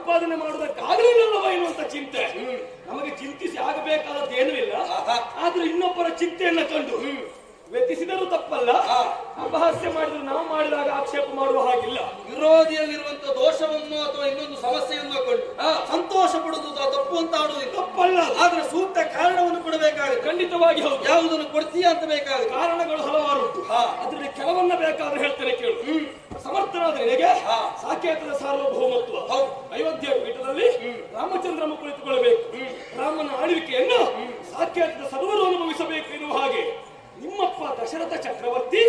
ಬೇಕು ಸಂಪಾದನೆ ಮಾಡುವುದಕ್ಕಾಗಲಿಲ್ಲವ ಎನ್ನುವಂತ ಚಿಂತೆ. ನಮಗೆ ಚಿಂತಿಸಿ ಆಗಬೇಕಾದದ್ದು ಏನೂ ಇಲ್ಲ. ಆದ್ರೆ ಇನ್ನೊಬ್ಬರ ಚಿಂತೆಯನ್ನ ಕಂಡು. ವ್ಯತಿಸಿದರೂ ತಪ್ಪಲ್ಲ. ಅಪಹಾಸ್ಯ ಮಾಡಿದ್ರು ನಾವು ಮಾಡಿದಾಗ ಆಕ್ಷೇಪ ಮಾಡುವ ಹಾಗಿಲ್ಲ. ವಿರೋಧಿಯಲ್ಲಿರುವಂತ ದೋಷವನ್ನು ಅಥವಾ ಇನ್ನೊಂದು ಸಮಸ್ಯೆಯನ್ನು ಕಂಡು. ಸಂತೋಷ ಪಡುವುದು ತಪ್ಪು ಅಂತ ಆಡುವುದು ತಪ್ಪಲ್ಲ. ಆದ್ರೆ ಸೂಕ್ತ ಕಾರಣವನ್ನು ಕೊಡಬೇಕಾಗುತ್ತೆ. ಖಂಡಿತವಾಗಿ ಹೌದು. ಯಾವುದನ್ನು ಕೊಡ್ತೀಯಾ ಅಂತ ಬೇಕಾಗುತ್ತೆ. ಕಾರಣಗಳು ಹಲವಾರು. ಅದ್ರಲ್ಲಿ ಕೆಲವನ್ನ ಬೇಕಾದ್ರೆ ಹೇಳ್ತಾರೆ ಕೇಳು. ಸಮರ್ಥನಾದ ನಿನಗೆ ಹಾ. ಸಾಕೇತದ ಸಾರ್ವಭೌಮತ್ವ. ಅಯೋಧ್ಯೆ ಪೀಠದಲ್ಲಿ ರಾಮಚಂದ್ರನು ಕುಳಿತುಕೊಳ್ಳಬೇಕು. ರಾಮನ ಆಳ್ವಿಕೆಯನ್ನು ಸಾಕೇತದ ಸರ್ವರು ಅನುಭವಿಸಬೇಕು ಎನ್ನುವ ಹಾಗೆ ನಿಮ್ಮಪ್ಪ ದಶರಥ ಚಕ್ರವರ್ತಿ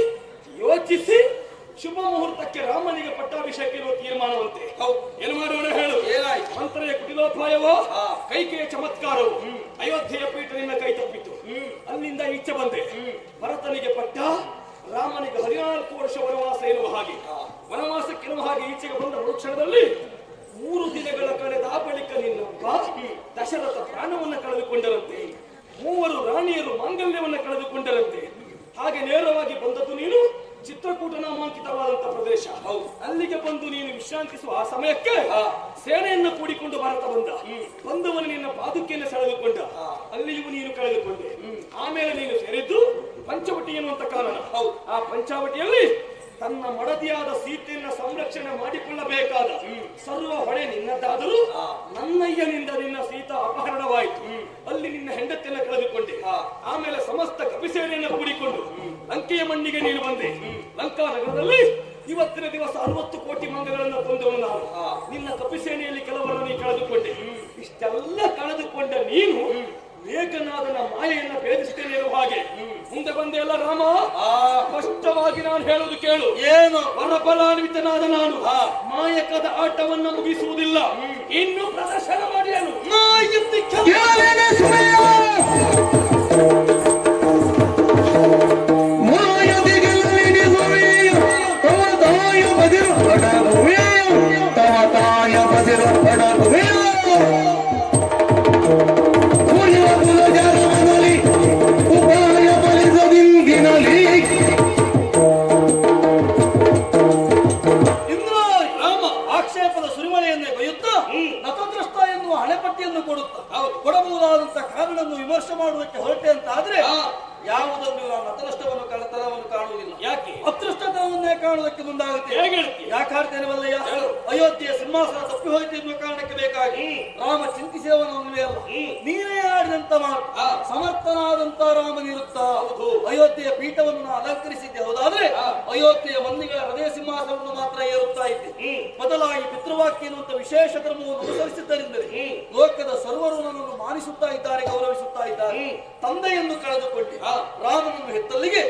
ಯೋಚಿಸಿ ಶುಭ ಮುಹೂರ್ತಕ್ಕೆ ರಾಮನಿಗೆ ಪಟ್ಟಾಭಿಷೇಕ ಇರುವ ತೀರ್ಮಾನವಂತೆ. ಏನು ಮಾಡೋಣ ಹೇಳು? ಏನಾಯ್ತು? ಮಂತ್ರೆಯ ಕುಟಿಲೋಪಾಯವೋ. ಕೈಕೆಯ ಚಮತ್ಕಾರವು? ಅಯೋಧ್ಯೆಯ ಪೀಠ ನಿನ್ನ ಕೈ ತಪ್ಪಿತು. ಅಲ್ಲಿಂದ ಈಚೆ ಬಂದೆ. ಭರತನಿಗೆ ಪಟ್ಟ ರಾಮನಿಗೆ ಹದಿನಾಲ್ಕು ವರ್ಷ ವನವಾಸ ಇರುವ ಹಾಗೆ ವನವಾಸಕ್ಕೆನ್ನುವ ಹಾಗೆ ಈಚೆಗೆ ಬಂದ ಮರುಕ್ಷಣದಲ್ಲಿ ಮೂರು ದಿನಗಳ ಕಳೆದ ಬಳಿಕ ಬಾಕಿ ದಶರಥ ಪ್ರಾಣವನ್ನು ಕಳೆದುಕೊಂಡರಂತೆ, ಮೂವರು ರಾಣಿಯರು ಮಾಂಗಲ್ಯವನ್ನು ಕಳೆದುಕೊಂಡರಂತೆ. ಹಾಗೆ ನೇರವಾಗಿ ಬಂದದ್ದು ನೀನು? ಚಿತ್ರಕೂಟ ನಾಮಾಂಕಿತವಾದಂತಹ ಪ್ರದೇಶ. ಹೌದು. ಅಲ್ಲಿಗೆ ಬಂದು ನೀನು ವಿಶ್ರಾಂತಿಸುವ ಆ ಸಮಯಕ್ಕೆ ಸೇನೆಯನ್ನು ಕೂಡಿಕೊಂಡು ಭಾರತ ಬಂದ. ಬಂದವನು ನಿನ್ನ ಪಾದುಕೆಯನ್ನು ಸೆಳೆದುಕೊಂಡ. ಅಲ್ಲಿಯೂ ನೀನು ಕಳೆದುಕೊಂಡೆ. ಆಮೇಲೆ ನೀನು ಸೇರಿದ್ದು ಪಂಚವಟಿ ಎನ್ನುವಂತ ಕಾರಣ. ಹೌದು. ಆ ಪಂಚಾವಟಿಯಲ್ಲಿ ತನ್ನ ಮಡದಿಯಾದ ಸೀತೆಯನ್ನ ಸಂರಕ್ಷಣೆ ಮಾಡಿಕೊಳ್ಳಬೇಕಾದ ಸರ್ವ ಹೊಣೆ ನಿನ್ನದಾದರೂ ನನ್ನಯ್ಯನಿಂದ ನಿನ್ನ ಸೀತಾ ಅಪಹರಣವಾಯಿತು. ಅಲ್ಲಿ ನಿನ್ನ ಹೆಂಡತಿಯನ್ನ ಕಳೆದುಕೊಂಡೆ. ಆಮೇಲೆ ಸಮಸ್ತ ಕಪಿಸೇನೆಯನ್ನು ಕೂಡಿಕೊಂಡು ಲಂಕೆಯ ಮಣ್ಣಿಗೆ ನೀನು ಬಂದೆ. ಲಂಕಾ ನಗರದಲ್ಲಿ ಇವತ್ತಿನ ದಿವಸ ಅರವತ್ತು ಕೋಟಿ ಮಂಗಗಳನ್ನು ಕೊಂದವನು ನಾನು. ನಿನ್ನ ಕಪಿಸೇನೆಯಲ್ಲಿ ಕೆಲವರನ್ನು ನೀ ಕಳೆದುಕೊಂಡೆ. ಇಷ್ಟೆಲ್ಲ ಕಳೆದುಕೊಂಡ ನೀನು ಮೇಘನಾದನ ಮಾಯೆಯನ್ನ ಭೇದಿಸ್ತೇನೆ ಎನ್ನುವ ಹಾಗೆ. ಮುಂದೆ ಬಂದೆ ಅಲ್ಲ ರಾಮ ಸ್ಪಷ್ಟವಾಗಿ ನಾನು ಹೇಳುದು ಕೇಳು. ಏನು? ವರಫಲಾನ್ವಿತನಾದ ನಾನು ಮಾಯಕದ ಆಟವನ್ನು ಮುಗಿಸುವುದಿಲ್ಲ. ಇನ್ನು ಪ್ರದರ್ಶನ ಮಾಡಿಯನು. ಎನ್ನುವ ಕೊಡುತ್ತ ಕೊಡಬಹುದಾದಂತಹ ಕೊಡಬಹುದಾದಂತ ಕಾರಣವನ್ನು ವಿಮರ್ಶೆ ಮಾಡುವುದಕ್ಕೆ ಹೊರಟೆ ಅಂತ ಆದ್ರೆ ಯಾವುದನ್ನು ಅತೃಷ್ಟವನ್ನು ನತದೃಷ್ಟವನ್ನು ಕಳತನವನ್ನು ಕಾಣುವುದಿಲ್ಲ. ಯಾಕೆ? ಅದೃಷ್ಟತನವನ್ನೇ ಕಾಣುವುದಕ್ಕೆ ಮುಂದಾಗುತ್ತೆ. ಹೇಗೆ ಹೇಳ್ತೀಯ? ಯಾಕೆ ವಲ್ಲಯ್ಯ ಅಯೋಧ್ಯೆಯ ಸಿಂಹಾಸನ ತಪ್ಪಿ ಹೋಯಿತು ಎನ್ನುವ ಕಾರಣಕ್ಕೆ ಬೇಕಾಗಿ. ರಾಮ ಚಿಂತಿಸಿದವನವನೇ ಅಲ್ಲ. ನೀನೇ ಆಡಿದಂತ ಮಾತು. ಸಮರ್ಥನಾದಂತ ರಾಮನಿರುತ್ತಾ ಅಯೋಧ್ಯೆಯ ಪೀಠವನ್ನು ನಾನು ಅಲಂಕರಿಸಿದ್ದೆ. ಹೌದಾದ್ರೆ ಅಯೋಧ್ಯೆಯ ಮಂದಿಗಳ ಹೃದಯ ಸಿಂಹಾಸನವನ್ನು ಮಾತ್ರ ಏರುತ್ತಾ ಇದ್ದೆ. ಬದಲಾಗಿ ಪಿತೃವಾಕ್ಯ ಎನ್ನುವಂತ ವಿಶೇಷ ಧರ್ಮವನ್ನು ಅನುಸರಿಸಿದ್ದರಿಂದಲೇ ಲೋಕದ ಸರ್ವರು ನನ್ನನ್ನು ನನ್ನನ್ನು ಮಾನಿಸುತ್ತಾ ಇದ್ದಾರೆ ಗೌರವಿಸುತ್ತಾ ಇದ್ದಾರೆ. ತಂದೆಯನ್ನು ಕಳೆದುಕೊಂಡೆ. ರಾಮನನ್ನು ಹೆತ್ತಲ್ಲಿಗೆ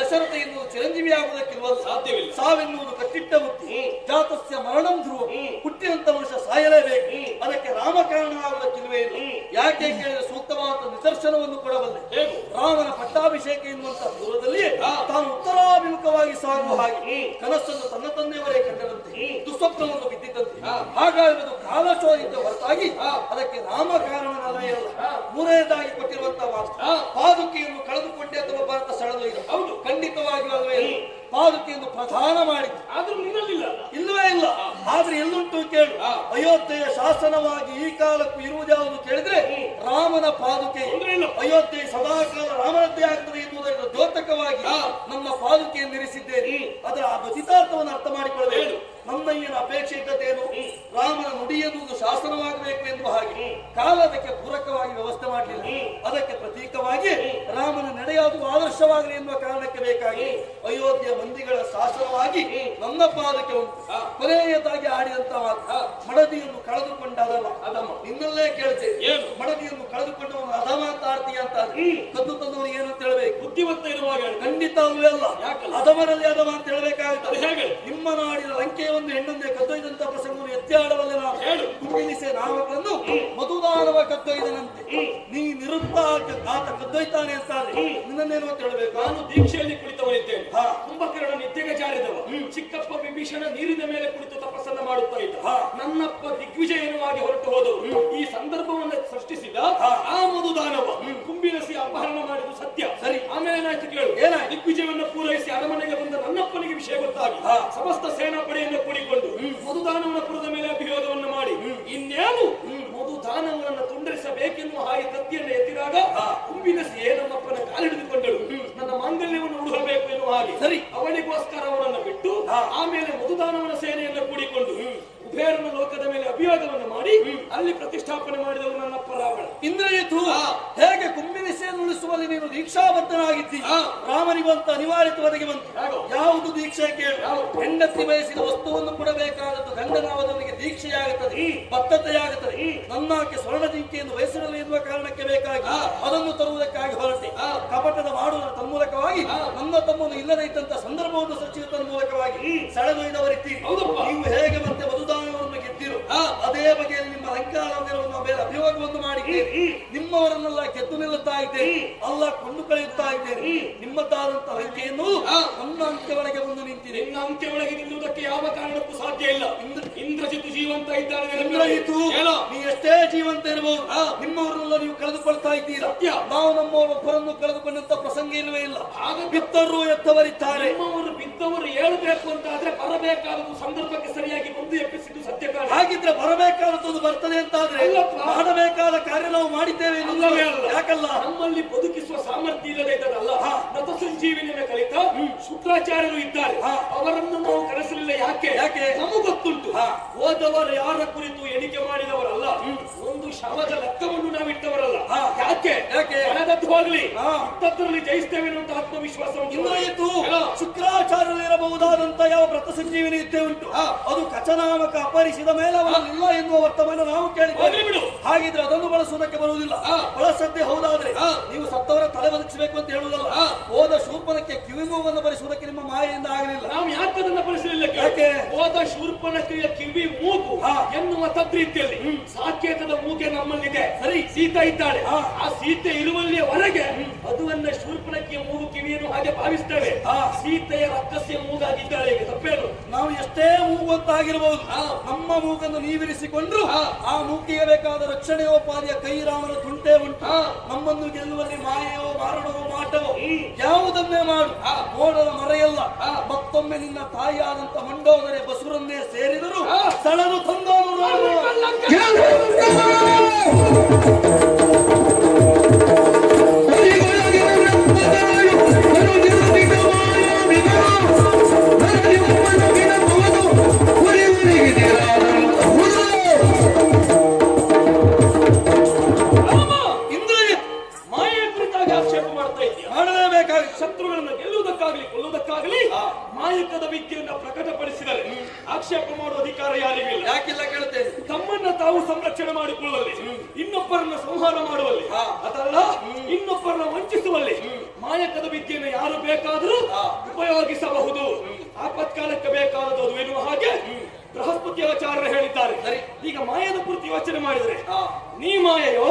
ದಶರಥ ಎನ್ನುವುದು ಚಿರಂಜೀವಿಯಾಗುವುದಕ್ಕಿರುವ ಸಾಧ್ಯವಿಲ್ಲ. ಸಾವೆನ್ನುವುದು ಕಟ್ಟಿಟ್ಟ ಬುದ್ಧಿ. ಜಾತಸ್ಯ ಮರಣಂ ಧ್ರುವ. ಹುಟ್ಟಿದಂತ ಮನುಷ್ಯ ಸಾಯಲೇಬೇಕು. ಅದಕ್ಕೆ ರಾಮ ಕಾರಣ ಇಲ್ಲ ಯಾಕೆ ಕೇಳಿದ್ರೆ ಸೂಕ್ತವಾದ ನಿದರ್ಶನವನ್ನು ಕೊಡಬಲ್ಲೆ? ರಾಮನ ಪಟ್ಟಾಭಿಷೇಕ ಎನ್ನುವಂತ ದೂರದಲ್ಲಿಯೇ ತಾನು ಉತ್ತರಾಭಿಮುಖವಾಗಿ ಸಾಗುವ ಹಾಗೆ ಕನಸನ್ನು ತನ್ನ ತಂದೆಯವರೇ ಕಂಡರಂತೆ ದುಸ್ವಪ್ನವನ್ನು ಬಿದ್ದಿದ್ದಂತೆ ಹಾಗಾಗಿ ಅದು ಕಾಲಚೋರಿದ್ದ ಹೊರತಾಗಿ ಅದಕ್ಕೆ ರಾಮ ಅಲ್ಲ. ಮೂರನೇದಾಗಿ ಕೊಟ್ಟಿರುವಂತಹ ಪಾದುಕೆಯನ್ನು ಪಾದುಕೆಯನ್ನು ಕಳೆದುಕೊಂಡೆ ಅಥವಾ ಭಾರತ ಸ್ಥಳದಲ್ಲಿ ಹೌದು ಖಂಡಿತವಾಗಿಯೂ ಅಲ್ವೇ ಪಾದುಕೆಯನ್ನು ಪ್ರಧಾನ ಮಾಡಿ ಆದ್ರೂ ನಿನ್ನಲ್ಲಿಲ್ಲ? ಇಲ್ಲವೇ ಇಲ್ಲ. ಆದ್ರೆ ಎಲ್ಲುಂಟು ಕೇಳು ಅಯೋಧ್ಯೆಯ ಶಾಸನವಾಗಿ ಈ ಕಾಲಕ್ಕೂ ಇರುವುದ್ಯಾವುದು ಕೇಳಿದ್ರೆ ರಾಮನ ಪಾದುಕೆ. ಅಯೋಧ್ಯೆ ಸದಾಕಾಲ ರಾಮನದ್ದೇ ಆಗ್ತದೆ ಎನ್ನುವುದರಿಂದ ದ್ಯೋತಕವಾಗಿ ನಮ್ಮ ಪಾದುಕೆಯನ್ನು ಇರಿಸಿದ್ದೇನೆ ಅದರ ಆ ಬಚಿತಾರ್ಥವನ್ನು ಅರ್ಥ ಮಾಡಿಕೊಳ್ಳಬೇಕು. ನಮ್ಮಯ್ಯನ ಅಪೇಕ್ಷೆ ಇದ್ದದ್ದೇನು? ರಾಮನ ನುಡಿ ಎನ್ನುವುದು ಶಾಸನವಾಗಬೇಕು ಎನ್ನುವ ಹಾಗೆ. ಕಾಲ ಅದಕ್ಕೆ ಪೂರಕವಾಗಿ ವ್ಯವಸ್ಥೆ ಮಾಡಲಿಲ್ಲ. ಅದಕ್ಕೆ ಪ್ರತೀಕವಾಗಿ ರಾಮನ ನಡೆಯಾದು ಆದರ್ಶವಾಗಲಿ ಎನ್ನುವ ಕಾರಣಕ್ಕೆ ಬೇಕಾಗಿ ಅಯೋಧ್ಯೆಯ ಮಂದಿಗಳ ಶಾಸನವಾಗಿ ನನ್ನ ಪಾದಕ್ಕೆ ಉಂಟು ಕೊನೆಯದಾಗಿ ಮಾತು ಮಡದಿಯನ್ನು ಕಳೆದುಕೊಂಡ ಅದಮ್ಮ ನಿನ್ನಲ್ಲೇ ಕೇಳ್ತೇನೆ ಏನು? ಮಡದಿಯನ್ನು ಕಳೆದುಕೊಂಡವನು ಅಧಮ ಅಂತ ಆರ್ತಿ ಅಂತ ಕದ್ದು ತಂದವನು ಏನು ಅಂತ ಹೇಳಬೇಕು? ಬುದ್ಧಿವಂತ ಇರುವಾಗ. ಖಂಡಿತ ಅಲ್ವೇ ಅಲ್ಲ. ಯಾಕಲ್ಲ? ಅಧಮರಲ್ಲಿ ಅಧಮ ಅಂತ ಹೇಳಬೇಕಾಗುತ್ತದೆ ಹೇಗೆ? ನಿಮ್ಮ ನಾಡಿನ ಲಂಕೆಯ ಒಂದು ಹೆಣ್ಣೊಂದೇ ಕದ್ದೊಯ್ದಂತ ಪ್ರಸಂಗವನ್ನು ಎತ್ತಿ ಆಡಬಲ್ಲೆ ನಾವು ಹೇಳು. ಕುಂಬಿಲಿಸೆ ನಾಮಗಳನ್ನು ಮಧುದಾನವ ಕದ್ದೊಯ್ದನಂತೆ. ನೀ ನಿರುದ್ಧ ಆತ ಕದ್ದೊಯ್ತಾನೆ ಅಂತ ನಿನ್ನೇನು ನಿನ್ನನ್ನೇನು ಅಂತ ಹೇಳಬೇಕು? ನಾನು ದೀಕ್ಷೆಯಲ್ಲಿ ಕುಳಿತವನಿದ್ದೇನೆ. ತುಂಬಾ ಕುಂಭಕರ್ಣ ನಿದ್ದೆಗೆ ಜಾರಿದವ. ಚಿಕ್ಕಪ್ಪ ವಿಭೀಷಣ ನೀರಿನ ಮೇಲೆ ಕುಳಿತು ತಪಸ್ಸನ್ನ ಮಾಡುತ್ತಾ ಇದ್ದ. ನನ್ನಪ್ಪ ದಿಗ್ವಿಜಯನವಾಗಿ ಹೊರಟು ಹೋದವರು ಈ ಸಂದರ್ಭವನ್ನು ಸೃಷ್ಟಿಸಿದ ಆ ಮಧುದಾನವ. ಕುಂಬಿನಸಿ ಅಪಹರಣ ಮಾಡಿದ್ದು ಸತ್ಯ. ಸರಿ. ಆಮೇಲೆ ಏನಾಯ್ತು ಕೇಳು. ಏನಾಯ್ತು? ದಿಗ್ವಿಜಯವನ್ನು ಪೂರೈಸಿ ಅರಮನೆಗೆ ಬಂದ ನನ್ನಪ್ಪನಿಗೆ ವಿಷಯ ಗೊತ್ತಾಗಿ. ಸಮಸ್ತ ಸೇನಾಪಡೆಯನ್ನು ಕೂಡಿಕೊಂಡು ಮಧುದಾನವನ ಪುರದ ಮೇಲೆ ಅಭಿಯೋಗವನ್ನು ಮಾಡಿ. ಇನ್ನೇನು? ಮಧುದಾನವನನ್ನು ತುಂಡರಿಸಬೇಕೆನ್ನುವ ಹಾಗೆ ಕತ್ತಿಯನ್ನು ಎತ್ತಿದಾಗ ಕುಂಬಿನಸಿ ನನ್ನಪ್ಪನ ಕಾಲಿಡಿದುಕೊಂಡಳು ನನ್ನ ಮಾಂಗಲ್ಯವನ್ನು ಉಳಿಸಬೇಕು ಎನ್ನುವ ಹಾಗೆ. ಸರಿ. ಅವನಿಗೋಸ್ಕರ ಅವನನ್ನು ಬಿಟ್ಟು. ಆಮೇಲೆ ಮಧುದಾನವನ ಸೇನೆಯನ್ನು ಕೂಡಿಕೊಂಡು ಕುಬೇರನ ಲೋಕದ ಮೇಲೆ ಅಭಿಯೋಗವನ್ನು ಮಾಡಿ ಅಲ್ಲಿ ಪ್ರತಿಷ್ಠಾಪನೆ ಮಾಡಿದವರು ನನ್ನಪ್ಪ ರಾವಣ. ಇಂದ್ರಜಿತು ಹೇಗೆ ಕುಂಬಿನ ಉಳಿಸುವಲ್ಲಿ ನೀನು ದೀಕ್ಷಾಬದ್ಧನಾಗಿದ್ದಿ ರಾಮನಿಗಂತ ಅನಿವಾರ್ಯತೆ ಒದಗಿ ಬಂತು. ಯಾವುದು? ದೀಕ್ಷೆಗೆ? ದೀಕ್ಷೆ ಕೇಳು ಹೆಂಡತಿ ಬಯಸಿದ ವಸ್ತುವನ್ನು ಕೊಡಬೇಕಾದದ್ದು ಗಂಡನಾವದವನಿಗೆ ದೀಕ್ಷೆಯಾಗುತ್ತದೆ ಬದ್ಧತೆಯಾಗುತ್ತದೆ. ನನ್ನಾಕೆ ಸ್ವರ್ಣ ಜಿಂಕೆಯನ್ನು ಬಯಸಿರಲು ಎನ್ನುವ ಕಾರಣಕ್ಕೆ ಬೇಕಾಗಿ ಅದನ್ನು ತರುವುದಕ್ಕಾಗಿ ಹೊರಟೆ. ಕಪಟದ ಮಾಡುವುದರ ತನ್ಮೂಲಕವಾಗಿ ನನ್ನ ತಮ್ಮನ್ನು ಇಲ್ಲದೇ ಇದ್ದಂತ ಸಂದರ್ಭವನ್ನು ಸಚಿವ ಮೂಲಕವಾಗಿ ಸೆಳೆದೊಯ್ದವರಿದ್ದೀರಿ. ನೀವು ಹೇಗೆ ಮತ್ತೆ ಅದೇ ಬಗೆಯಲ್ಲಿ ನಿಮ್ಮ ಲಂಕಾಲವರನ್ನು ಮೇಲೆ ಅಭಿಯೋಗವನ್ನು ಮಾಡಿದ್ದೇನೆ ನಿಮ್ಮವರನ್ನೆಲ್ಲ ಕೆತ್ತು ನಿಲ್ಲುತ್ತಾ ಇದ್ದೇನೆ ಅಲ್ಲ ಕೊಂಡು ಕಳೆಯುತ್ತಾ ಇದ್ದೇನೆ ನಿಮ್ಮದಾದಂತ ಲಂಕೆಯನ್ನು ನನ್ನ ಅಂತ್ಯ ಒಳಗೆ ಬಂದು ನಿಂತಿದೆ. ನಿನ್ನ ಅಂತ್ಯ ಒಳಗೆ ನಿಲ್ಲುವುದಕ್ಕೆ ಯಾವ ಕಾರಣಕ್ಕೂ ಸಾಧ್ಯ ಇಲ್ಲ. ಇಂದ್ರಜಿತ್ ಜೀವಂತ ಇದ್ದಾನೆ ಇಂದ್ರಜಿತು ನೀ ಎಷ್ಟೇ ಜೀವಂತ ಇರಬಹುದು ನಿಮ್ಮವರನ್ನೆಲ್ಲ ನೀವು ಕಳೆದುಕೊಳ್ತಾ ಇದ್ದೀರಿ? ಸತ್ಯ. ನಾವು ನಮ್ಮವರೊಬ್ಬರನ್ನು ಕಳೆದುಕೊಂಡಂತ ಪ್ರಸಂಗ ಇಲ್ಲವೇ ಇಲ್ಲ. ಆಗ ಬಿತ್ತರು ಎತ್ತವರಿದ್ದಾರೆ. ನಿಮ್ಮವರು ಬಿದ್ದವರು ಹೇಳಬೇಕು ಅಂತ ಆದ್ರೆ ಬರಬೇಕಾದದ್ದು ಸಂದರ್ಭಕ್ಕೆ ಸರಿಯಾಗಿ ಬಂದು ಎಪ್ಪಿಸಿದ್ದು ಸತ್ಯ ಕಾರಣ. ಹಾಗಿದ್ರೆ ಬರಬೇಕಾದದ್ದು ಬರ್ತದೆ ಅಂತ ಆದ್ರೆ ಮಾಡಬೇಕಾದ ಕಾರ್ಯ ನಾವು ಮಾಡಿದ್ದೇವೆ. ಯಾಕಲ್ಲ? ನಮ್ಮಲ್ಲಿ ಬದುಕಿಸುವ ಸಾಮರ್ಥ್ಯ ಇಲ್ಲದೆ ಇದ್ದದಲ್ಲ. ನತ ಕಲಿತ ಶುಕ್ರಾಚಾರ್ಯರು ಇದ್ದಾರೆ. ಅವರನ್ನು ನಾವು ಕರೆಸಲಿಲ್ಲ ಯಾಕೆ ಯಾಕೆ? ನಮಗೆ ಗೊತ್ತುಂಟು. ಹೋದವರು ಯಾರ ಕುರಿತು ಎಣಿಕೆ ಮಾಡಿದವರಲ್ಲ ಶವದ ಲೆಕ್ಕವನ್ನು ನಾವು ಇಟ್ಟವರಲ್ಲ. ಯಾಕೆ? ಯಾಕೆ? ಹೋಗ್ಲಿ. ಹಾ. ಇದ್ದದ್ರಲ್ಲಿ ಜಯಿಸ್ತೇವೆ ಅನ್ನುವಂತ ಆತ್ಮವಿಶ್ವಾಸ ಹೇಳೋ. ಶುಕ್ರಾಚಾರ್ಯರಿರಬಹುದಾದಂತ ಯಾವ ವ್ರತ ಸಂಜೀವಿನಿ ಇದ್ದೇ ಉಂಟು. ಅದು ಕಚನಾಮಕ ಅಪಹರಿಸಿದ ಮೇಲೆ ಅವನಿಲ್ಲ ಎನ್ನುವ ವರ್ತಮಾನ ನಾವು ಕೇಳಿ ಬಿಡು. ಹಾಗಿದ್ರೆ ಅದನ್ನು ಬಳಸುವುದಕ್ಕೆ ಬರುವುದಿಲ್ಲ. ಬಳಸದ್ದೇ ಹೌದಾದ್ರೆ ನೀವು ಸತ್ತವರ ತಲೆ ಬದುಕಿಸಬೇಕು ಅಂತ ಹೇಳುವುದಲ್ಲ. ಹೋದ ಶೂರ್ಪನಕ್ಕೆ ಕಿವಿಮೂಗನ್ನು ಬರೆಸುವುದಕ್ಕೆ ನಿಮ್ಮ ಮಾಯೆಯಿಂದ ಆಗಲಿಲ್ಲ. ನಾವು ಯಾಕೆ ಅದನ್ನು ಪರಿಶೀಲಿಲ್ಲ ಯಾಕೆ? ಹೋದ ಶೂರ್ಪನಕ್ರಿಯ ಕಿವಿ ಮೂಗು. ಎನ್ನುವ ತದ್ರೀತಿಯಲ್ಲಿ ಸಾಕೇತದ ಮೂಗೆ ನಮ್ಮಲ್ಲಿದೆ ಸರಿ ಸೀತೆ ಇದ್ದಾಳೆ. ಆ ಸೀತೆ ಇರುವಲ್ಲಿಯವರೆಗೆ ಅದುವನ್ನ ಶೂರ್ಪಣಕ್ಕೆ ಮೂಗು ಕಿವಿಯನ್ನು ಹಾಗೆ ಭಾವಿಸ್ತೇವೆ ಆ ಸೀತೆಯ ರಕ್ತಸ್ಯ ಮೂಗಾಗಿದ್ದಾಳೆ ತಪ್ಪೇನು? ನಾವು ಎಷ್ಟೇ ಮೂಗು ಅಂತ ಆಗಿರಬಹುದು ನಮ್ಮ ಮೂಗನ್ನು ನೀವಿರಿಸಿಕೊಂಡ್ರು. ಆ ಮೂಗಿಗೆ ಬೇಕಾದ ರಕ್ಷಣೆಯೋಪಾದಿಯ ಕೈ ರಾಮನ ತುಂಟೆ ಉಂಟು. ನಮ್ಮನ್ನು ಗೆಲ್ಲುವಲ್ಲಿ ಮಾಯೆಯೋ ಮಾರಣವೋ ಮಾಟವೋ ಯಾವುದನ್ನೇ ಮಾಡು. ಮೋಡದ ಮರೆಯಲ್ಲ. ಮತ್ತೊಮ್ಮೆ ನಿನ್ನ ತಾಯಿಯಾದಂತ ಮಂಡೋದರೆ ಬಸುರನ್ನೇ ಸೇರಿದರು ಸೆಳೆದು ತಂದವನು ಆಪತ್ಕಾಲಕ್ಕೆ ಬೇಕಾದದ್ದು ಅದು ಎನ್ನುವ ಹಾಗೆ ಬೃಹಸ್ಪತಿ ಆಚಾರ್ಯರು ಹೇಳಿದ್ದಾರೆ. ಸರಿ. ಈಗ ಮಾಯದ ಪೂರ್ತಿ ಯೋಚನೆ ಮಾಡಿದರೆ ನೀ ಮಾಯೆಯೋ?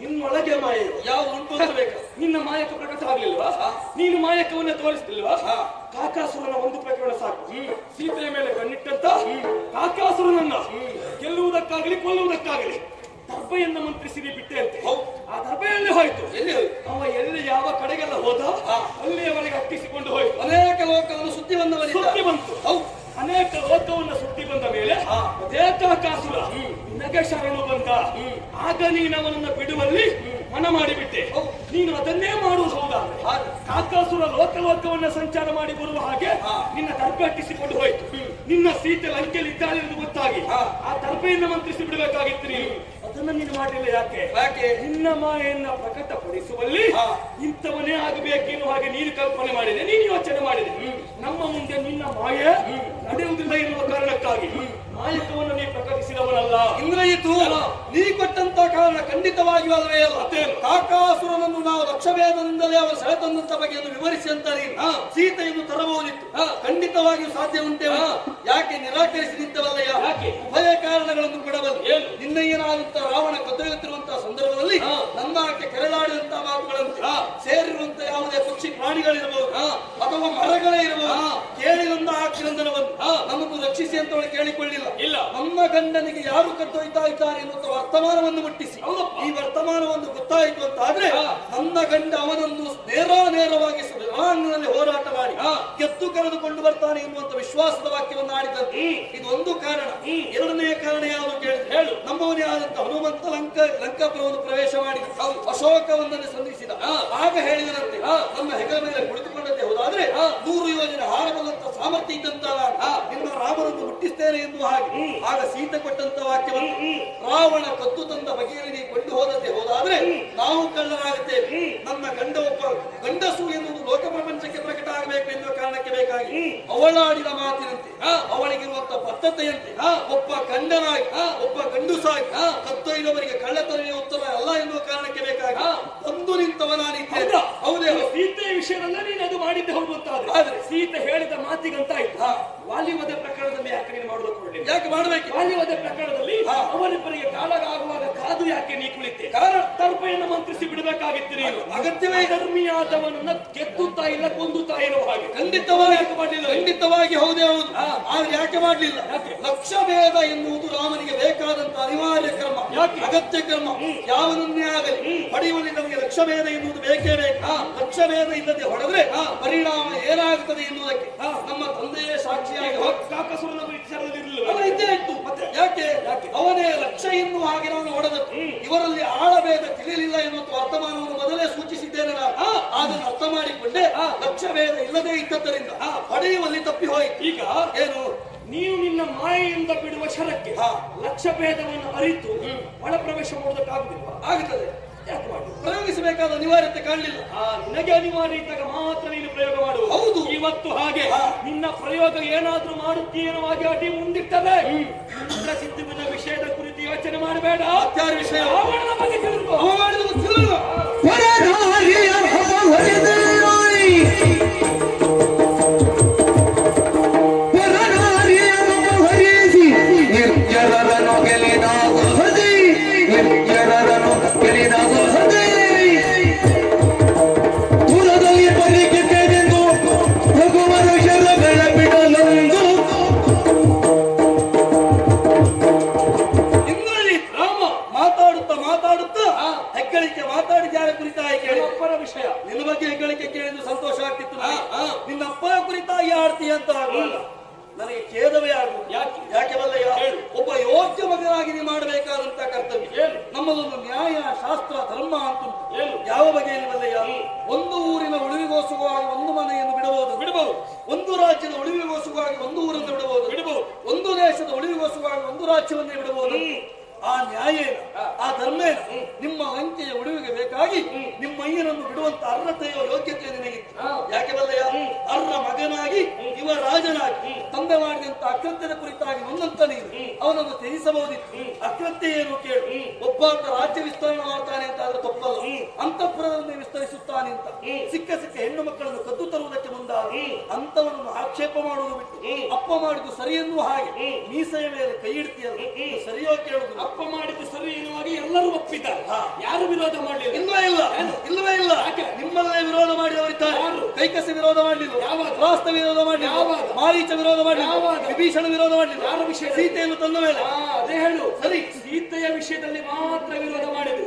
ನಿನ್ನೊಳಗೆ ಮಾಯೆಯೋ? ಯಾವ ಉಂಟು ಅಂತ ಬೇಕು. ನಿನ್ನ ಮಾಯಕ ಪ್ರಕಟ ಆಗ್ಲಿಲ್ವಾ. ನೀನು ಮಾಯಕವನ್ನ ತೋರಿಸಲಿಲ್ವಾ. ಕಾಕಾಸುರನ ಒಂದು ಪ್ರಕರಣ ಸಾಕು. ಸೀತೆಯ ಮೇಲೆ ಕಣ್ಣಿಟ್ಟಂತ ಕಾಕಾಸುರನನ್ನ ಗೆಲ್ಲುವುದಕ್ಕಾಗಲಿ ಕೊಲ್ಲುವುದಕ್ಕಾಗಲಿ. ದರ್ಬೆಯನ್ನ ಮಂತ್ರಿಸಿರಿ ಬಿಟ್ಟೆ ಅಂತ. ಆ ದರ್ಬೆಯಲ್ಲಿ ಹೋಯ್ತು ಎಲ್ಲಿ? ಅವ ಎಲ್ಲಿ ಯಾವ ಕಡೆಗೆಲ್ಲ ಹೋದ. ಅಲ್ಲಿಯವರೆಗೆ ಅಟ್ಟಿಸಿಕೊಂಡು ಹೋಯ್ತು ಅನೇಕ ಲೋಕವನ್ನು ಸುದ್ದಿ ಬಂದವರಿದ್ದ ಸುದ್ದಿ ಬಂತು ಅನೇಕ ಲೋಕವನ್ನ ಸುದ್ದಿ ಬಂದ ಮೇಲೆ. ದೇಕಾಕಾಸುರ ನಿನಗೆ ಶರಣು ಬಂದ ಆಗ ನೀನು ಅವನನ್ನ ಬಿಡುವಲ್ಲಿ ಮನ ಮಾಡಿಬಿಟ್ಟೆ. ನೀನು ಅದನ್ನೇ ಮಾಡುವುದು ಹೌದಾ. ಕಾಕಾಸುರ ಲೋಕ ಲೋಕವನ್ನ ಸಂಚಾರ ಮಾಡಿ ಬರುವ ಹಾಗೆ. ನಿನ್ನ ದರ್ಬೆ ಅಟ್ಟಿಸಿಕೊಂಡು ಹೋಯ್ತು ನಿನ್ನ ಸೀತೆ ಲಂಕೆಯಲ್ಲಿ ಇದ್ದಾಳೆ ಎಂದು ಗೊತ್ತಾಗಿ. ಆ ದರ್ಬೆಯನ್ನು ಮಂತ್ರಿಸಿ ಬಿಡಬೇಕಾಗಿತ್ತು ನೀನು ಅದನ್ನ ನೀನು ಮಾಡಲಿಲ್ಲ ಯಾಕೆ? ಯಾಕೆ? ನಿನ್ನ ಮಾಯನ್ನ ಪ್ರಕಟಪಡಿಸುವಲ್ಲಿ. ಇಂಥವನೇ ಆಗಬೇಕೆನ್ನುವ ಹಾಗೆ ನೀನು ಕಲ್ಪನೆ ಮಾಡಿದೆ ನೀನು ಯೋಚನೆ ಮಾಡಿದೆ. ನಮ್ಮ ಮುಂದೆ ನಿನ್ನ ಮಾಯೆ ನಡೆಯುವುದಿಲ್ಲ ಎನ್ನುವ ಕಾರಣಕ್ಕಾಗಿ ಮಾಯಕವನ್ನು ನೀ ಪ್ರಕಟಿಸಿದವನಲ್ಲ. ಇಂದ್ರಯಿತು ನೀ ಕೊಟ್ಟಂತ ಕಾರಣ ಖಂಡಿತವಾಗಿಯೂ ಅಲ್ಲವೇ ಅಲ್ಲ? ಕಾಕಾಸುರನನ್ನು ನಾವು ಲಕ್ಷಭೇದದಿಂದಲೇ ಅವರ ಸೆಳೆತಂದಂತ ಬಗೆಯನ್ನು ವಿವರಿಸಿ ಅಂತ ನೀನು. ಸೀತೆಯನ್ನು ತರಬಹುದಿತ್ತು. ಖಂಡಿತವಾಗಿಯೂ ಸಾಧ್ಯ ಉಂಟೆ. ಯಾಕೆ ನಿರಾಕರಿಸಿ ನಿಂತವಲ್ಲಯ್ಯ? ಯಾಕೆ? ಉಭಯ ಕಾರಣಗಳನ್ನು ಕೊಡಬಲ್ಲ ಏನಾದಂತ ರಾವಣ ಕದ್ದೊಯ್ಯುತ್ತಿರುವಂತಹ ಸಂದರ್ಭದಲ್ಲಿ ಹಾ. ನನ್ನ ಆಕೆ ಕೆರಳಾಡಿದಂತಹ ಮಾತುಗಳಂತೆ. ಸೇರಿರುವಂತ ಯಾವುದೇ ಪಕ್ಷಿ ಪ್ರಾಣಿಗಳಿರಬಹುದು. ಅಥವಾ ಮರಗಳೇ ಇರಬಹುದು. ಕೇಳಿದಂತಹ ಆ ನಮ್ಮನ್ನು ರಕ್ಷಿಸಿ ಅಂತ ಅವಳು ಕೇಳಿಕೊಳ್ಳಿಲ್ಲ. ಇಲ್ಲ. ನಮ್ಮ ಗಂಡನಿಗೆ ಯಾರು ಕದ್ದೊಯ್ತಾ ಇದ್ದಾರೆ ಎನ್ನುವ ವರ್ತಮಾನವನ್ನು ಮುಟ್ಟಿಸಿ. ಈ ವರ್ತಮಾನವನ್ನು ಗೊತ್ತಾಯಿತು ಅಂತ ಆದ್ರೆ ನನ್ನ ಗಂಡ ಅವನನ್ನು ನೇರ ನೇರವಾಗಿ ರಣಾಂಗಣದಲ್ಲಿ ಹೋರಾಟ ಮಾಡಿ. ಗೆದ್ದು ಕರೆದುಕೊಂಡು ಬರ್ತಾನೆ ಎನ್ನುವಂತ ವಿಶ್ವಾಸದ ವಾಕ್ಯವನ್ನು ಆಡಿದಂತೆ ಇದು ಒಂದು ಕಾರಣ. ಎರಡನೆಯ ಕಾರಣ ಯಾವುದು ಕೇಳಿದ್ರೆ ಹೇಳು. ನಮ್ಮವನೇ ಆದಂತ ಹನುಮಂತ ಲಂಕ ಲಂಕಾಪುರವನ್ನು ಪ್ರವೇಶ ಮಾಡಿ ಅಶೋಕವನ್ನೇ ಸಂಧಿಸಿದ. ಆಗ ಹೇಳಿದರಂತೆ ನಮ್ಮ ಹೆಗಲ ಮೇಲೆ ಕುಳಿತುಕೊಂಡಂತೆ. ಹೋದಾದ್ರೆ ನೂರು ಯೋಜನೆ ಹಾರಬಲ್ಲಂತ ಸಾಮರ್ಥ್ಯ ಇದ್ದಂತಹ ಇನ್ನು ನಿನ್ನ ರಾಮನನ್ನು ಮುಟ್ಟಿಸ್ತೇನೆ ಎನ್ನುವ ಹಾಗೆ. ಆಗ ಸೀತೆ ಕೊಟ್ಟಂತ ವಾಕ್ಯವನ್ನು ರಾವಣ ಕತ್ತು ತಂದ ಬಗೆಯಲ್ಲಿ ನೀ ಕೊಂಡು ಹೋದಂತೆ ಹೋದಾದ್ರೆ ನಾವು ಕಳ್ಳರಾಗುತ್ತೇವೆ. ನನ್ನ ಗಂಡ ಒಬ್ಬ ಗಂಡಸು ಎನ್ನುವುದು ಲೋಕ ಪ್ರಪಂಚಕ್ಕೆ ಪ್ರಕಟ ಆಗಬೇಕು ಎನ್ನುವ ಕಾರಣಕ್ಕೆ ಬೇಕಾಗಿ. ಅವಳಾಡಿದ ಮಾತಿನಂತೆ ಅವಳಿಗಿರುವಂತ ಬದ್ಧತೆಯಂತೆ ಒಬ್ಬ ಗಂಡನಾಗಿ ಒಬ್ಬ ಗಂಡುಸಾಗಿ ಕತ್ತೊಯ್ದವರಿಗೆ ಕಳ್ಳತನ ಉತ್ತರ ಅಲ್ಲ ಎನ್ನುವ ಕಾರಣಕ್ಕೆ ಬೇಕಾಗಿ. ಒಂದು ನಿಂತವ ನಾನಿದ್ದೇನೆ ಹೌದಾ? ಹೌದೇ ಸೀತೆ ವಿಷಯದಲ್ಲ ನೀನು ಅದು ಮಾಡಿದ್ದೆ ಹೌದು ಅಂತ ಆದ್ರೆ? ಸೀತೆ ಹೇಳಿದ ಮಾತಿಗಂತ ಆಯ್ತು ಹಾ. ಪ್ರಕರಣದಲ್ಲಿ ಯಾಕೆ ನೀನು ಮಾಡೋದಕ್ಕೆ ಯಾಕೆ ಮಾಡಬೇಕು ವಾಲಿವಧೆ ಪ್ರಕರಣದಲ್ಲಿ. ಅವರಿಬ್ಬರಿಗೆ ಕಾಲಗ ಆಗುವಾಗ ಕಾದು ಯಾಕೆ ನೀ ಕುಳಿತೆ? ಕಾರಣ? ತರ್ಪೆಯನ್ನು ಮಂತ್ರಿಸಿ ಬಿಡಬೇಕಾಗಿತ್ತು ನೀನು. ಅಗತ್ಯವೇ. ಧರ್ಮಿಯಾದವನನ್ನ ಗೆದ್ದುತ್ತಾ ಇಲ್ಲ ಕೊಂದುತ್ತಾ ಇರುವ ಹಾಗೆ. ಖಂಡಿತವಾಗಿ. ಯಾಕೆ ಮಾಡಲಿಲ್ಲ? ಖಂಡಿತವಾಗಿ ಹೌದೇ ಹೌದು. ಆದ್ರೆ ಯಾಕೆ ಮಾಡಲಿಲ್ಲ? ಲಕ್ಷ ಭೇದ ಎನ್ನುವುದು ರಾಮನಿಗೆ ಬೇಕಾದಂತ ಅನಿವಾರ್ಯ ಕ್ರಮ. ಯಾಕೆ? ಅಗತ್ಯ ಕ್ರಮ. ಯಾವನನ್ನೇ ಆಗಲಿ ಪಡೆಯುವಲ್ಲಿ ನಮಗೆ ಲಕ್ಷ ಭೇದ ಎನ್ನುವುದು ಬೇಕೇ ಬೇಕು. ಭೇದ ಇಲ್ಲದೆ ಹೊಡೆದ್ರೆ ಪರಿಣಾಮ ಏನಾಗುತ್ತದೆ ಎನ್ನುವುದಕ್ಕೆ ನಮ್ಮ ತಂದೆಯೇ ಸಾಕ್ಷಿಯಾಗಿ ಕಾಕಸುರನ ವಿಚಾರದಲ್ಲಿ ಇದ್ದೇ ಇತ್ತು. ಯಾಕೆ? ಅವನೇ ಲಕ್ಷ್ಯ ಎನ್ನುವ ಹಾಗೆ ನಾನು ಹೊಡೆದದ್ದು. ಇವರಲ್ಲಿ ಆಳಭೇದ ತಿಳಿಯಲಿಲ್ಲ ಎನ್ನುವ ವರ್ತಮಾನವನ್ನು ಮೊದಲೇ ಸೂಚಿಸಿದ್ದೇನೆ ನಾನು. ಅದನ್ನು ಅರ್ಥ ಮಾಡಿಕೊಂಡೆ. ಲಕ್ಷ ಭೇದ ಇಲ್ಲದೆ ಇದ್ದದ್ದರಿಂದ ಹೊಡೆಯುವಲ್ಲಿ ತಪ್ಪಿ ಹೋಯಿತು. ಈಗ ಏನು? ನೀವು ನಿನ್ನ ಮಾಯೆಯಿಂದ ಬಿಡುವ ಶರಕ್ಕೆ. ಲಕ್ಷ ಭೇದವನ್ನು ಅರಿತು ಒಳ ಪ್ರವೇಶ ಆಗುತ್ತದೆ. ಪ್ರಯೋಗಿಸಬೇಕಾದ ಅನಿವಾರ್ಯತೆ ಕಾಣಲಿಲ್ಲ. ಆ ನಿನಗೆ ಅನಿವಾರ್ಯ ಇದ್ದಾಗ ಮಾತ್ರ ನೀನು ಪ್ರಯೋಗ ಮಾಡು. ಹೌದು. ಇವತ್ತು ಹಾಗೆ. ನಿನ್ನ ಪ್ರಯೋಗ ಏನಾದ್ರೂ ಮಾಡುತ್ತೀನೋ ಹಾಗೆ ಅಡಿ ಮುಂದಿಟ್ಟರೆ ಇಂದ್ರ ವಿಷಯದ ಕುರಿತು ಯೋಚನೆ ಮಾಡಬೇಡ. ಆತ್ಯಾರ ವಿಷಯ. ಬಗ್ಗೆ ತಿಳಿದುಕೋ. ಉಳಿವಿಗೋಸುವಾಗಿ ಒಂದು ಊರನ್ನು ಬಿಡಬಹುದು. ಬಿಡಬಹುದು. ಒಂದು ದೇಶದ ಉಳಿವಿಗೋಸುವಾಗಿ ಒಂದು ರಾಜ್ಯವನ್ನು ಬಿಡಬಹುದು. ಆ ನ್ಯಾಯೇನ ಆ ಧರ್ಮೇನ ನಿಮ್ಮ ಅಂಕೆಯ ಉಡುವಿಗೆ ಬೇಕಾಗಿ ನಿಮ್ಮ ಅಯ್ಯನನ್ನು ಬಿಡುವಂತ ಅರ್ಹತೆಯೋ ಯೋಗ್ಯತೆ ನಿನಗಿತ್ತು ಯಾಕೆ ಬಲ್ಲಯ್ಯ ಅರ್ಹ ಮಗನಾಗಿ ಇವ ರಾಜನಾಗಿ ತಂದೆ ಮಾಡಿದಂತ ಅಕೃತ್ಯದ ಕುರಿತಾಗಿ ನೊಂದಂತ ನೀನು ಅವನನ್ನು ತ್ಯಜಿಸಬಹುದಿತ್ತು. ಅಕೃತ್ಯ ಏನು ಕೇಳು? ಒಬ್ಬಾತ ರಾಜ್ಯ ವಿಸ್ತರಣೆ ಮಾಡ್ತಾನೆ ಅಂತ ಆದ್ರೆ ತಪ್ಪಲ್ಲ. ಅಂತಃಪುರದಲ್ಲಿ ವಿಸ್ತರಿಸುತ್ತಾನೆ ಅಂತ. ಸಿಕ್ಕ ಸಿಕ್ಕ ಹೆಣ್ಣು ಮಕ್ಕಳನ್ನು ಕದ್ದು ತರುವುದಕ್ಕೆ ಮುಂದಾದ ಅಂತವನನ್ನು ಆಕ್ಷೇಪ ಮಾಡುವುದು ಬಿಟ್ಟು ಅಪ್ಪ ಮಾಡಿದ್ದು ಸರಿಯನ್ನು ಹಾಗೆ ಮೀಸೆಯ ಮೇಲೆ ಕೈ ಇಡ್ತೀಯಲ್ಲ. ಸರಿಯೋ ಕೇಳುದು ಅಪ್ಪ ಮಾಡಿದ ಸರಿ ಎನ್ನುವಾಗ ಎಲ್ಲರೂ ಒಪ್ಪಿದ್ದಾರೆ. ಯಾರು ವಿರೋಧ ಮಾಡಲಿಲ್ಲ? ಇಲ್ವೇ ಇಲ್ಲ. ಇಲ್ವೇ ಇಲ್ಲ. ನಿಮ್ಮಲ್ಲೇ ವಿರೋಧ ಮಾಡಿದವರಿದ್ದಾರೆ. ಕೈಕಸ ವಿರೋಧ ಮಾಡಲಿಲ್ಲ. ಯಾವಾಗ? ರಾಷ್ಟ್ರ ವಿರೋಧ ಮಾಡಲಿಲ್ಲ. ಯಾವಾಗ? ಮಾರೀಚ ವಿರೋಧ ಮಾಡಲಿಲ್ಲ. ಯಾವಾಗ? ವಿಭೀಷಣ ವಿರೋಧ ಮಾಡಿ ಯಾರ ವಿಷಯ? ಸೀತೆಯನ್ನು ತಂದ ಮೇಲೆ. ಅದೇ ಹೇಳು. ಸರಿ. ಸೀತೆಯ ವಿಷಯದಲ್ಲಿ ಮಾತ್ರ ವಿರೋಧ ಮಾಡಿದ್ರು.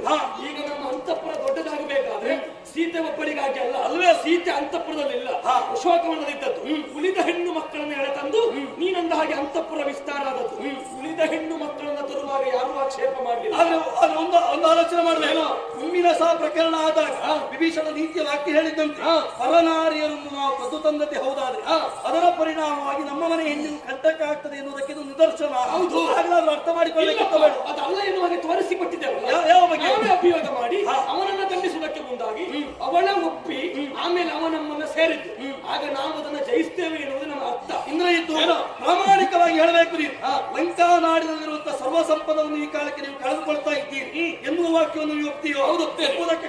ಈಗ ನಮ್ಮ ಅಂತಃಪುರ ದೊಡ್ಡದಾಗಬೇಕಾದ್ರೆ ಸೀತೆ ಒಬ್ಬಳಿಗಾಗಿ ಅಲ್ಲ. ಅಲ್ವೇ? ಸೀತೆ ಅಂತಃಪುರದಲ್ಲಿ ಇಲ್ಲ. ಅಶೋಕವನದಿದ್ದದ್ದು. ಉಳಿದ ಹೆಣ್ಣು ಮಕ್ಕಳನ್ನು ಎಳೆತಂದು ನೀನಂದ ಹಾಗೆ ಅಂತಃಪುರ ವಿಸ್ತಾರ ಆದದ್ದು. ಉಳಿದ ಹೆಣ್ಣು ಮಕ್ಕಳನ್ನ ತರುವಾಗ ಯಾರು ಆಕ್ಷೇಪ ಮಾಡಲಿಲ್ಲ. ಆದ್ರೆ ಅದು ಒಂದು ಒಂದು ಆಲೋಚನೆ ಮಾಡಬೇಕು ಹುಮ್ಮಿನ ಸಹ ಪ್ರಕರಣ ಆದಾಗ ವಿಭೀಷಣ ನೀತಿಯ ವಾಕ್ಯ ಹೇಳಿದ್ದಂತೆ. ಪರನಾರಿಯರನ್ನು ನಾವು ಕದ್ದು ತಂದತೆ ಹೌದಾದ್ರೆ ಅದರ ಪರಿಣಾಮವಾಗಿ ನಮ್ಮ ಮನೆ ಹೆಣ್ಣಿನ ಕಂಟಕ ಆಗ್ತದೆ ಎನ್ನುವುದಕ್ಕೆ ಇದು ನಿದರ್ಶನ. ಹೌದು. ಹಾಗಾದ್ರೂ ಅರ್ಥ ಮಾಡಿಕೊಳ್ಳಬೇಕು ಅದಲ್ಲ ಎನ್ನುವಾಗ ತೋರಿಸಿಕೊಟ್ಟಿದ್ದೇವೆ ಯಾವ- ಬಗ್ಗೆ? ಅಭಿಯೋಗ ಮಾಡಿ ಅವನನ್ನ ದಂಡಿಸುವುದಕ್ಕೆ ಮುಂದಾಗಿ ಅವಳ ಒಪ್ಪಿ ಆಮೇಲೆ ಅವನಮ್ಮನ್ನ ಸೇರಿದ್ದು ಆಗ ನಾವು ಅದನ್ನ ಜಯಿಸ್ತೇವೆ ಎನ್ನುವುದು ನಮ್ಮ ಅರ್ಥ. ಇಂದ್ರಜಿತ್ತು ಪ್ರಾಮಾಣಿಕವಾಗಿ ಹೇಳಬೇಕು ನೀವು. ಲಂಕಾ ನಾಡಿನಲ್ಲಿರುವಂತಹ ಸರ್ವ ಸಂಪದವನ್ನು ಈ ಕಾಲಕ್ಕೆ ನೀವು ಕಳೆದುಕೊಳ್ತಾ ಇದ್ದೀರಿ ಎನ್ನುವ ವಾಕ್ಯವನ್ನು ನೀವು ಒಪ್ತೀಯೋ? ಹೌದು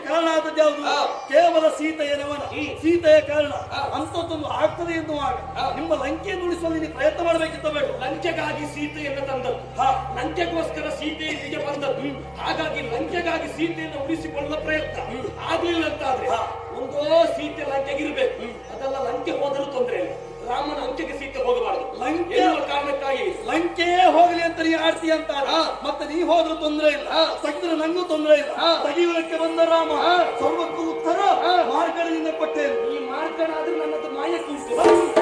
ಕಾರಣ ಆದದ್ದು ಯಾವುದು? ಕೇವಲ ಸೀತೆಯ ನೆವನ. ಸೀತೆಯ ಕಾರಣ ಅಂತದ್ದೊಂದು ಆಗ್ತದೆ ಎನ್ನುವಾಗ ನಿಮ್ಮ ಲಂಕೆಯನ್ನು ಉಳಿಸುವಲ್ಲಿ ನೀವು ಪ್ರಯತ್ನ ಮಾಡಬೇಕಿತ್ತ ಬೇಡ. ಲಂಕೆಗಾಗಿ ಸೀತೆಯನ್ನು ತಂದದ್ದು. ಲಂಕೆಗೋಸ್ಕರ ಸೀತೆ ಇಲ್ಲಿಗೆ ಬಂದದ್ದು. ಹಾಗಾಗಿ ಲಂಕೆಗಾಗಿ ಸೀತೆಯನ್ನು ಉಳಿಸಿಕೊಳ್ಳುವ ಪ್ರಯತ್ನ. ಆಗ್ಲಿಲ್ಲ ಅಂತಾದ್ರೆ ಒಂದೋ ಸೀತೆ ಲಂಕೆಗಿರ್ಬೇಕು. ಅದೆಲ್ಲ ಲಂಕೆ ಹೋದರೂ ತೊಂದರೆ ಇಲ್ಲ. ರಾಮನ ಅಂತ್ಯಕ್ಕೆ ಸೀತೆ ಹೋಗಬಾರದು. ಲಂಕೆ- ಕಾರಣಕ್ಕಾಗಿ. ಲಂಕೆಯೇ ಹೋಗಲಿ ಅಂತ ನೀ ಆಡ್ತೀಯ ಅಂತಾರ ಮತ್ತೆ ನೀ ಹೋದ್ರೂ ತೊಂದರೆ ಇಲ್ಲ. ತೆಗೆದ್ರೆ ನಂಗೂ ತೊಂದರೆ ಇಲ್ಲ. ತೆಗೆಯುವುದಕ್ಕೆ ಬಂದ ರಾಮ. ಸರ್ವಕ್ಕೂ ಉತ್ತರ. ಮಾರ್ಗದಿಂದ ಕೊಟ್ಟೆ ಈ ಮಾರ್ಗನಾದ್ರೂ ನನ್ನದು ನನ್ನ ಮಾಯ ದೈವ